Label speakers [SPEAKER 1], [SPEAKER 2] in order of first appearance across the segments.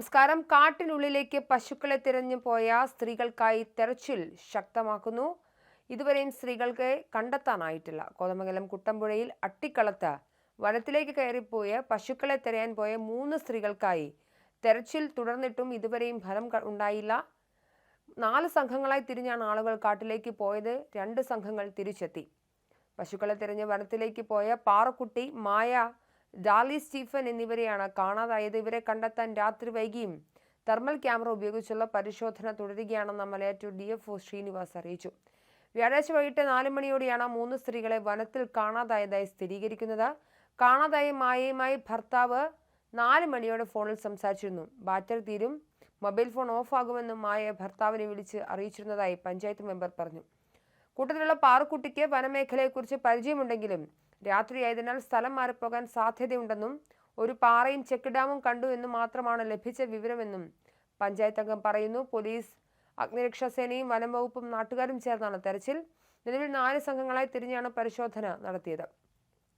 [SPEAKER 1] നമസ്കാരം. കാട്ടിനുള്ളിലേക്ക് പശുക്കളെ തിരഞ്ഞു പോയ സ്ത്രീകൾക്കായി തെരച്ചിൽ ശക്തമാക്കുന്നു. ഇതുവരെയും സ്ത്രീകൾക്ക് കണ്ടെത്താനായിട്ടില്ല. കോതമംഗലം കുട്ടമ്പുഴയിൽ അട്ടിക്കളത്ത് വനത്തിലേക്ക് കയറിപ്പോയ പശുക്കളെ തിരയാൻ പോയ മൂന്ന് സ്ത്രീകൾക്കായി തെരച്ചിൽ തുടർന്നിട്ടും ഇതുവരെയും ഫലം ഉണ്ടായില്ല. നാല് സംഘങ്ങളായി തിരിഞ്ഞാണ് ആളുകൾ കാട്ടിലേക്ക് പോയത്. രണ്ട് സംഘങ്ങൾ തിരിച്ചെത്തി. പശുക്കളെ തിരഞ്ഞ് വനത്തിലേക്ക് പോയ പാറക്കുട്ടി മായ ഡാലി സ്റ്റീഫൻ എന്നിവരെയാണ് കാണാതായത്. ഇവരെ കണ്ടെത്താൻ രാത്രി വൈകിയും തെർമൽ ക്യാമറ ഉപയോഗിച്ചുള്ള പരിശോധന തുടരുകയാണെന്ന് Malayattoor D F O Srinivas അറിയിച്ചു. വ്യാഴാഴ്ച വൈകിട്ട് നാല് മണിയോടെയാണ് മൂന്ന് സ്ത്രീകളെ വനത്തിൽ കാണാതായതായി സ്ഥിരീകരിക്കുന്നത്. കാണാതായ മായയുമായി ഭർത്താവ് നാല് മണിയോടെ ഫോണിൽ സംസാരിച്ചിരുന്നു. ബാറ്ററി തീരും മൊബൈൽ ഫോൺ ഓഫാകുമെന്നും മായ ഭർത്താവിനെ വിളിച്ച് അറിയിച്ചിരുന്നതായി പഞ്ചായത്ത് മെമ്പർ പറഞ്ഞു. കൂട്ടത്തിലുള്ള പാറക്കുട്ടിക്ക് വനമേഖലയെക്കുറിച്ച് പരിചയമുണ്ടെങ്കിലും രാത്രിയായതിനാൽ സ്ഥലം മാറിപ്പോകാൻ സാധ്യതയുണ്ടെന്നും ഒരു പാറയും ചെക്ക് ഡാമും കണ്ടു എന്നും മാത്രമാണ് ലഭിച്ച വിവരമെന്നും പഞ്ചായത്ത് അംഗം പറയുന്നു. പോലീസ് അഗ്നിരക്ഷാസേനയും വനം വകുപ്പും നാട്ടുകാരും ചേർന്നാണ് തെരച്ചിൽ. നിലവിൽ നാല് സംഘങ്ങളായി തിരിഞ്ഞാണ് പരിശോധന നടത്തിയത്.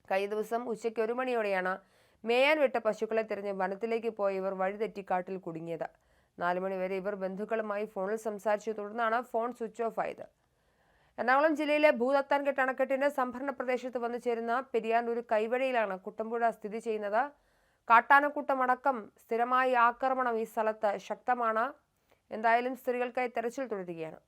[SPEAKER 1] കഴിഞ്ഞ ദിവസം ഉച്ചയ്ക്ക് ഒരു മണിയോടെയാണ് മേയാൻ വിട്ട പശുക്കളെ തിരഞ്ഞ് വനത്തിലേക്ക് പോയ ഇവർ വഴിതെറ്റി കാട്ടിൽ കുടുങ്ങിയത്. നാലുമണിവരെ ഇവർ ബന്ധുക്കളുമായി ഫോണിൽ സംസാരിച്ചു. തുടർന്നാണ് ഫോൺ സ്വിച്ച് ഓഫ് ആയത്. എറണാകുളം ജില്ലയിലെ ഭൂതത്താൻകെട്ട് അണക്കെട്ടിന്റെ സംഭരണ പ്രദേശത്ത് വന്നു ചേരുന്ന പെരിയാനൂർ കൈവഴിയിലാണ് കുട്ടമ്പുഴ സ്ഥിതി ചെയ്യുന്നത്. കാട്ടാനക്കൂട്ടമടക്കം സ്ഥിരമായി ആക്രമണം ഈ സ്ഥലത്ത് ശക്തമാണ്. എന്തായാലും സ്ത്രീകൾക്കായി തെരച്ചിൽ തുടരുകയാണ്.